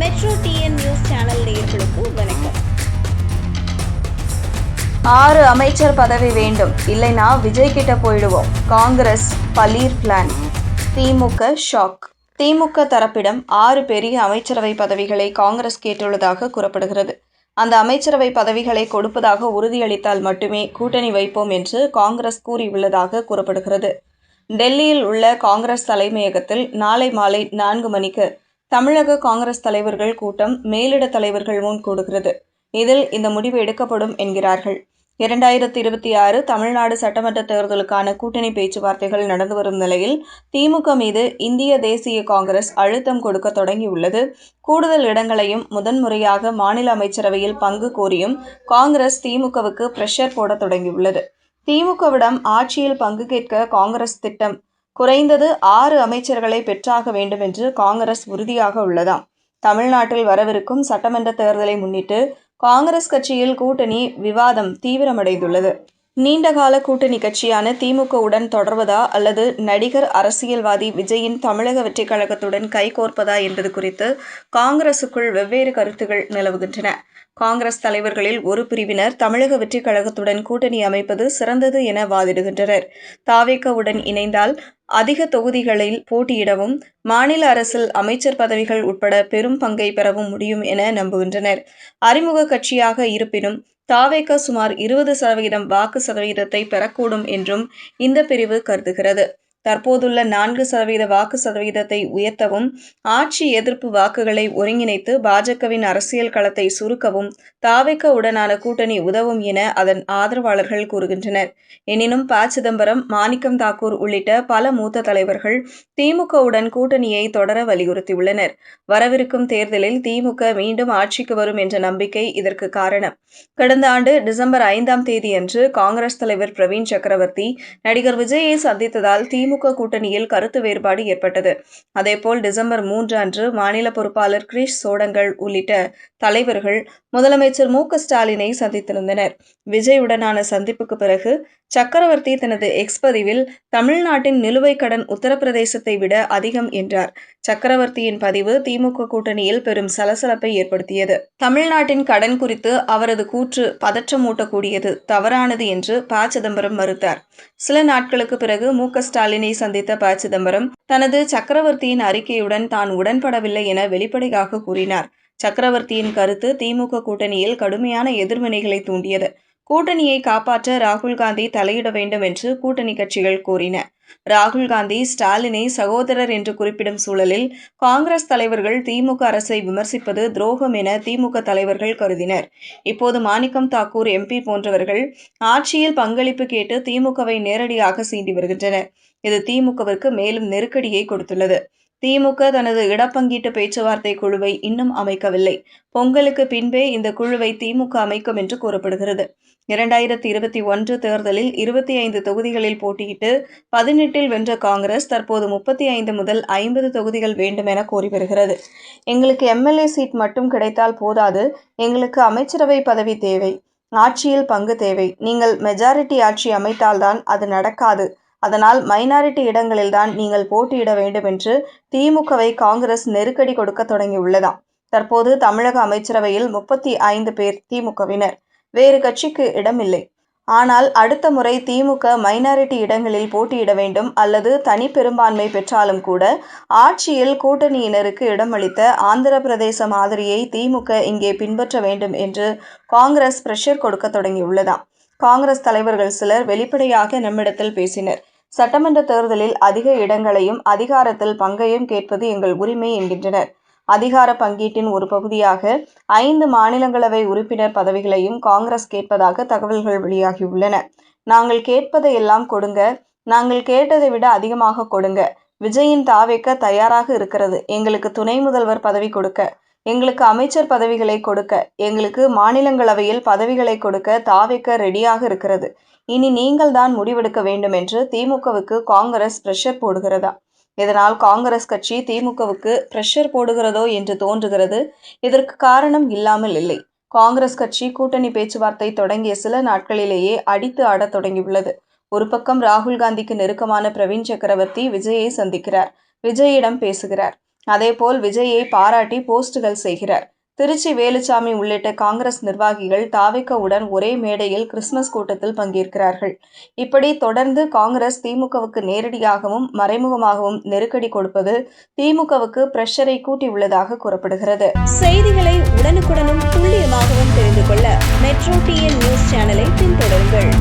Metro TN news channel நேயர்களுக்கு வணக்கம். ஆறு அமைச்சர் பதவி வேண்டும். இல்லைனா விஜய் கிட்ட போயிடுவோம். காங்கிரஸ் பலீர் பிளான் திமுக ஷாக் திமுக தரப்பிடம் ஆறு பெரிய அமைச்சரவை பதவிகளை காங்கிரஸ் கேட்டுள்ளதாக கூறப்படுகிறது. அந்த அமைச்சரவை பதவிகளை கொடுப்பதாக உறுதியளித்தால் மட்டுமே கூட்டணி வைப்போம் என்று காங்கிரஸ் கூறியுள்ளதாக கூறப்படுகிறது. டெல்லியில் உள்ள காங்கிரஸ் தலைமையகத்தில் நாளை மாலை நான்கு மணிக்கு தமிழக காங்கிரஸ் தலைவர்கள் கூட்டம் மேலிட தலைவர்கள் முன் கூடுகிறது. இதில் இந்த முடிவு எடுக்கப்படும் என்கிறார்கள். இரண்டாயிரத்தி இருபத்தி ஆறு தமிழ்நாடு சட்டமன்ற தேர்தலுக்கான கூட்டணி பேச்சுவார்த்தைகள் நடந்து வரும் நிலையில் திமுக மீது இந்திய தேசிய காங்கிரஸ் அழுத்தம் கொடுக்க தொடங்கியுள்ளது. கூடுதல் இடங்களையும் முதன்முறையாக மாநில அமைச்சரவையில் பங்கு கோரியும் காங்கிரஸ் திமுகவுக்கு பிரஷர் போட தொடங்கியுள்ளது. திமுகவிடம் ஆட்சியில் பங்கு கேட்க காங்கிரஸ் திட்டம் குறைந்தது ஆறு அமைச்சர்களை பெற்றாக வேண்டும் என்று காங்கிரஸ் உறுதியாக உள்ளதாம். தமிழ்நாட்டில் வரவிருக்கும் சட்டமன்ற தேர்தலை முன்னிட்டு காங்கிரஸ் கட்சியில் கூட்டணி விவாதம் தீவிரமடைந்துள்ளது. நீண்டகால கூட்டணி கட்சியான திமுகவுடன் தொடர்வதா அல்லது நடிகர் அரசியல்வாதி விஜயின் தமிழக வெற்றிக் கழகத்துடன் கைகோர்ப்பதா என்பது குறித்து காங்கிரசுக்குள் வெவ்வேறு கருத்துகள் நிலவுகின்றன. காங்கிரஸ் தலைவர்களில் ஒரு பிரிவினர் தமிழக வெற்றிக் கழகத்துடன் கூட்டணி அமைப்பது சிறந்தது என வாதிடுகின்றனர். தாவேக்கவுடன் இணைந்தால் அதிக தொகுதிகளில் போட்டியிடவும் மாநில அரசில் அமைச்சர் பதவிகள் உட்பட பெரும் பங்கை பெறவும் முடியும் என நம்புகின்றனர். அறிமுக கட்சியாக இருப்பினும் தாவேக சுமார் இருபது சதவீதம் வாக்கு சதவீதத்தை பெறக்கூடும் என்றும் இந்த பிரிவு கருதுகிறது. தற்போதுள்ள நான்கு சதவீத வாக்கு சதவீதத்தை உயர்த்தவும் ஆட்சி எதிர்ப்பு வாக்குகளை ஒருங்கிணைத்து பாஜகவின் அரசியல் களத்தை சுருக்கவும் தாவிக்க உடனான கூட்டணி உதவும் என அதன் ஆதரவாளர்கள் கூறுகின்றனர். எனினும் ப. சிதம்பரம் மாணிக்கம் தாக்கூர் உள்ளிட்ட பல மூத்த தலைவர்கள் திமுகவுடன் கூட்டணியை தொடர வலியுறுத்தியுள்ளனர். வரவிருக்கும் தேர்தலில் திமுக மீண்டும் ஆட்சிக்கு வரும் என்ற நம்பிக்கை இதற்கு காரணம். கடந்த ஆண்டு டிசம்பர் ஐந்தாம் தேதியன்று காங்கிரஸ் தலைவர் பிரவீன் சக்கரவர்த்தி நடிகர் விஜயை சந்தித்ததால் திமுக திமுக கூட்டணியில் கருத்து வேறுபாடு ஏற்பட்டது. அதேபோல் டிசம்பர் மூன்று அன்று மாநில பொறுப்பாளர் கிரீஷ் சோடங்கள் உள்ளிட்ட தலைவர்கள் முதலமைச்சர் மு ஸ்டாலினை சந்தித்திருந்தனர். விஜயுடனான சந்திப்புக்கு பிறகு சக்கரவர்த்தி தனது எக்ஸ் பதிவில் தமிழ்நாட்டின் நிலுவைக் கடன் உத்தரப்பிரதேசத்தை விட அதிகம் என்றார். சக்கரவர்த்தியின் பதிவு திமுக கூட்டணியில் பெரும் சலசலப்பை ஏற்படுத்தியது. தமிழ்நாட்டின் கடன் குறித்து அவரது கூற்று பதற்றமூட்டக்கூடியது தவறானது என்று ப சிதம்பரம் மறுத்தார். சில நாட்களுக்கு பிறகு மு ஸ்டாலினை ஸ்டாலினை சந்தித்த ப. சிதம்பரம் தனது சக்கரவர்த்தியின் அறிக்கையுடன் தான் உடன்படவில்லை என வெளிப்படையாக கூறினார். சக்கரவர்த்தியின் கருத்து திமுக கூட்டணியில் கடுமையான எதிர்வினைகளை தூண்டியது. கூட்டணியை காப்பாற்ற ராகுல் காந்தி தலையிட வேண்டும் என்று கூட்டணி கட்சிகள் கோரின ராகுல் காந்தி ஸ்டாலினை சகோதரர் என்று குறிப்பிடும் சூழலில் காங்கிரஸ் தலைவர்கள் திமுக அரசை விமர்சிப்பது துரோகம் என திமுக தலைவர்கள் கருதினர். இப்போது மாணிக்கம் தாக்கூர் எம்பி போன்றவர்கள் ஆட்சியில் பங்களிப்பு கேட்டு திமுகவை நேரடியாக சீண்டி வருகின்றனர். இது திமுகவிற்கு மேலும் நெருக்கடியை கொடுத்துள்ளது. திமுக தனது இடப்பங்கீட்டு பேச்சுவார்த்தை குழுவை இன்னும் அமைக்கவில்லை. பொங்கலுக்கு பின்பே இந்த குழுவை திமுக அமைக்கும் என்று கூறப்படுகிறது. இரண்டாயிரத்தி இருபத்தி ஒன்று தேர்தலில் இருபத்தி ஐந்து தொகுதிகளில் போட்டியிட்டு பதினெட்டில் வென்ற காங்கிரஸ் தற்போது முப்பத்தி ஐந்து முதல் ஐம்பது தொகுதிகள் வேண்டும் என கோரி வருகிறது. எங்களுக்கு எம்எல்ஏ சீட் மட்டும் கிடைத்தால் போதாது. எங்களுக்கு அமைச்சரவை பதவி தேவை. ஆட்சியில் பங்கு தேவை. நீங்கள் மெஜாரிட்டி ஆட்சி அமைத்தால்தான் அது நடக்காது. அதனால் மைனாரிட்டி இடங்களில்தான் நீங்கள் போட்டியிட வேண்டும் என்று திமுகவை காங்கிரஸ் நெருக்கடி கொடுக்க தொடங்கியுள்ளதாம். தற்போது தமிழக அமைச்சரவையில் முப்பத்தி ஐந்து பேர் திமுகவினர். வேறு கட்சிக்கு இடமில்லை. ஆனால் அடுத்த முறை திமுக மைனாரிட்டி இடங்களில் போட்டியிட வேண்டும் அல்லது தனி பெரும்பான்மை பெற்றாலும் கூட ஆட்சியில் கூட்டணியினருக்கு இடமளித்த ஆந்திர பிரதேச மாதிரியை திமுக இங்கே பின்பற்ற வேண்டும் என்று காங்கிரஸ் பிரஷர் கொடுக்க தொடங்கியுள்ளதாம். காங்கிரஸ் தலைவர்கள் சிலர் வெளிப்படையாக நம்மிடத்தில் பேசினர். சட்டமன்ற தேர்தலில் அதிக இடங்களையும் அதிகாரத்தில் பங்கையும் கேட்பது எங்கள் உரிமை என்கின்றனர். அதிகார பங்கீட்டின் ஒரு பகுதியாக ஐந்து மாநிலங்களவை உறுப்பினர் பதவிகளையும் காங்கிரஸ் கேட்பதாக தகவல்கள் வெளியாகியுள்ளன. நாங்கள் கேட்பதை எல்லாம் கொடுங்க. நாங்கள் கேட்டதை விட அதிகமாக கொடுங்க. விஜயின் தாவேக்க தயாராக இருக்கிறது. எங்களுக்கு துணை முதல்வர் பதவி கொடுக்க. எங்களுக்கு அமைச்சர் பதவிகளை கொடுக்க. எங்களுக்கு மாநிலங்களவையில் பதவிகளை கொடுக்க தாவேக்க ரெடியாக இருக்கிறது. இனி நீங்கள் தான் முடிவெடுக்க வேண்டும் என்று திமுகவுக்கு காங்கிரஸ் பிரஷர் போடுகிறதா? இதனால் காங்கிரஸ் கட்சி திமுகவுக்கு பிரஷர் போடுகிறதோ என்று தோன்றுகிறது. இதற்கு காரணம் இல்லாமல் இல்லை. காங்கிரஸ் கட்சி கூட்டணி பேச்சுவார்த்தை தொடங்கிய சில நாட்களிலேயே அடித்து ஆடத் தொடங்கியுள்ளது. ஒரு பக்கம் ராகுல் காந்திக்கு நெருக்கமான பிரவீன் சக்கரவர்த்தி விஜயை சந்திக்கிறார். விஜயிடம் பேசுகிறார். அதேபோல் விஜயை பாராட்டி போஸ்டுகள் செய்கிறார். திருச்சி வேலுச்சாமி உள்ளிட்ட காங்கிரஸ் நிர்வாகிகள் தாவிக்கவுடன் ஒரே மேடையில் கிறிஸ்துமஸ் கூட்டத்தில் பங்கேற்கிறார்கள். இப்படி தொடர்ந்து காங்கிரஸ் திமுகவுக்கு நேரடியாகவும் மறைமுகமாகவும் நெருக்கடி கொடுப்பது திமுகவுக்கு பிரஷரை கூட்டியுள்ளதாக கூறப்படுகிறது. செய்திகளை உடனுக்குடனும் துல்லியமாகவும் தெரிந்து கொள்ள மெட்ரோ டிஎன் நியூஸ் சேனலை பின்தொடருங்கள்.